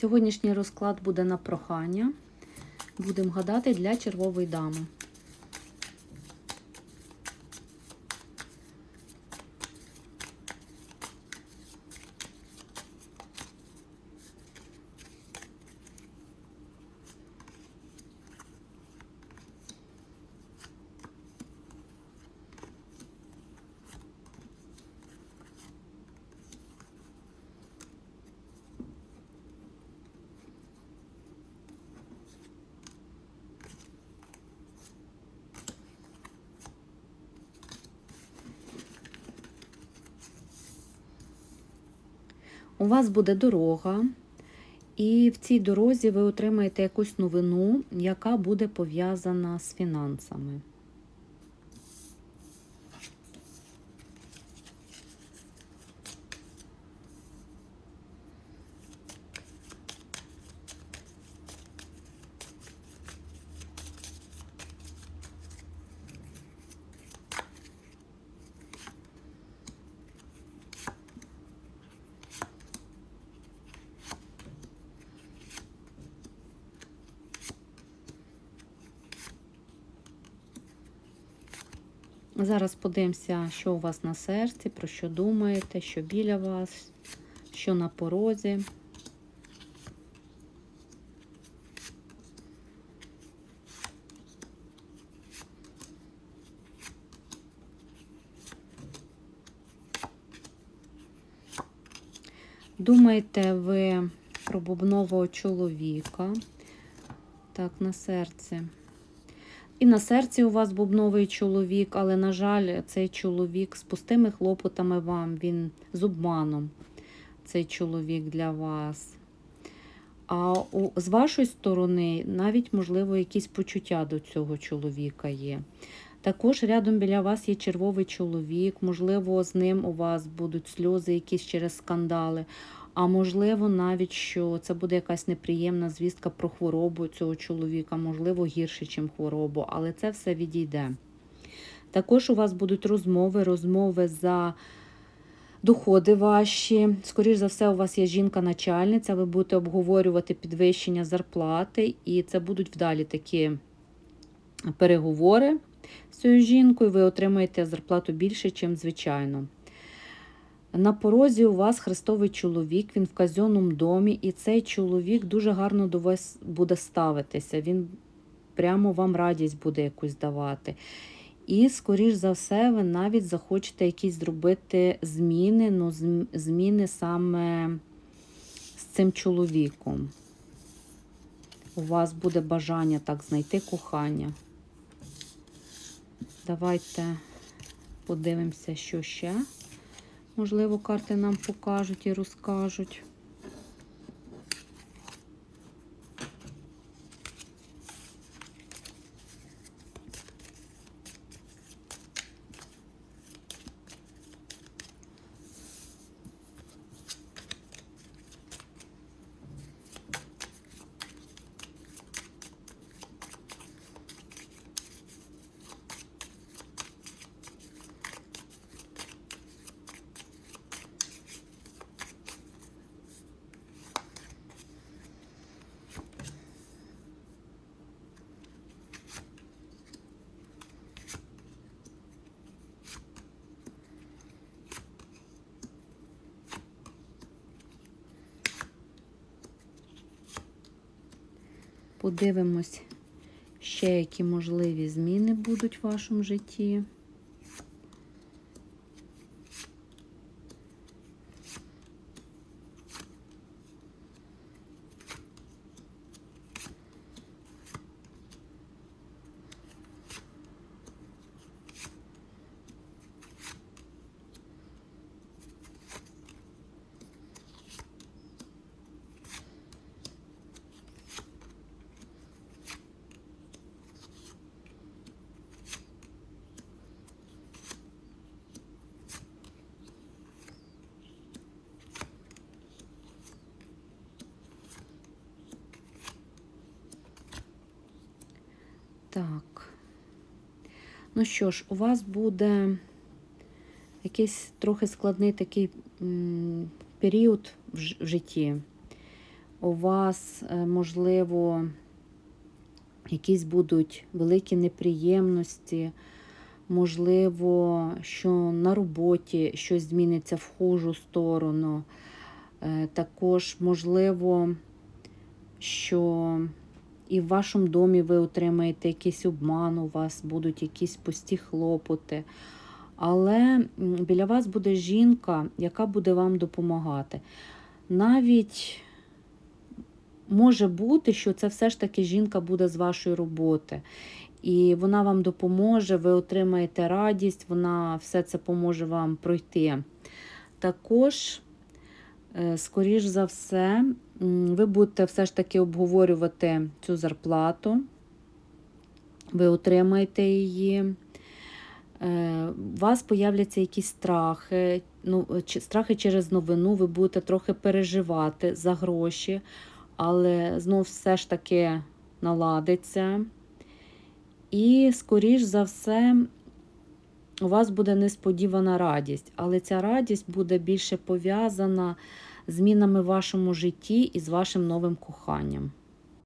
Сьогоднішній розклад буде на прохання. Будемо гадати для червової дами. У вас буде дорога, і в цій дорозі ви отримаєте якусь новину, яка буде пов'язана з фінансами. Зараз подивимося, що у вас на серці, про що думаєте, що біля вас, що на порозі. Думаєте ви про бубнового чоловіка? Так, на серці. І на серці у вас бубновий чоловік, але, на жаль, цей чоловік з пустими хлопотами вам, він з обманом, цей чоловік для вас. А у, з вашої сторони навіть, можливо, якісь почуття до цього чоловіка є. Також рядом біля вас є червовий чоловік, можливо, з ним у вас будуть сльози якісь через скандали. А можливо, навіть що це буде якась неприємна звістка про хворобу цього чоловіка, можливо, гірше, ніж хворобу, але це все відійде. Також у вас будуть розмови, розмови за доходи ваші. Скоріше за все, у вас є жінка-начальниця, ви будете обговорювати підвищення зарплати, і це будуть вдалі такі переговори з цією жінкою. Ви отримаєте зарплату більше, ніж звичайно. На порозі у вас хрестовий чоловік, він в казенному домі, і цей чоловік дуже гарно до вас буде ставитися. Він прямо вам радість буде якусь давати. І, скоріш за все, ви навіть захочете якісь зробити зміни, ну, зміни саме з цим чоловіком. У вас буде бажання так знайти кохання. Давайте подивимося, що ще. Можливо, карти нам покажуть і розкажуть. Подивимось ще, які можливі зміни будуть в вашому житті. Так. Ну що ж, у вас буде якийсь трохи складний такий період в, житті. у вас, е, можливо, якісь будуть великі неприємності. Можливо, що на роботі щось зміниться в хужу сторону. Е, Також, можливо, що і в вашому домі ви отримаєте якийсь обман, у вас будуть якісь пусті хлопоти. Але біля вас буде жінка, яка буде вам допомагати. Навіть може бути, що це все ж таки жінка буде з вашої роботи. І вона вам допоможе, ви отримаєте радість, вона все це поможе вам пройти. Також, е, скоріш за все, ви будете все ж таки обговорювати цю зарплату, ви отримаєте її. Е, У вас появляться якісь страхи, ну, страхи через новину, ви будете трохи переживати за гроші, але знов все ж таки наладиться. І, скоріш за все, у вас буде несподівана радість, але ця радість буде більше пов'язана змінами в вашому житті і з вашим новим коханням.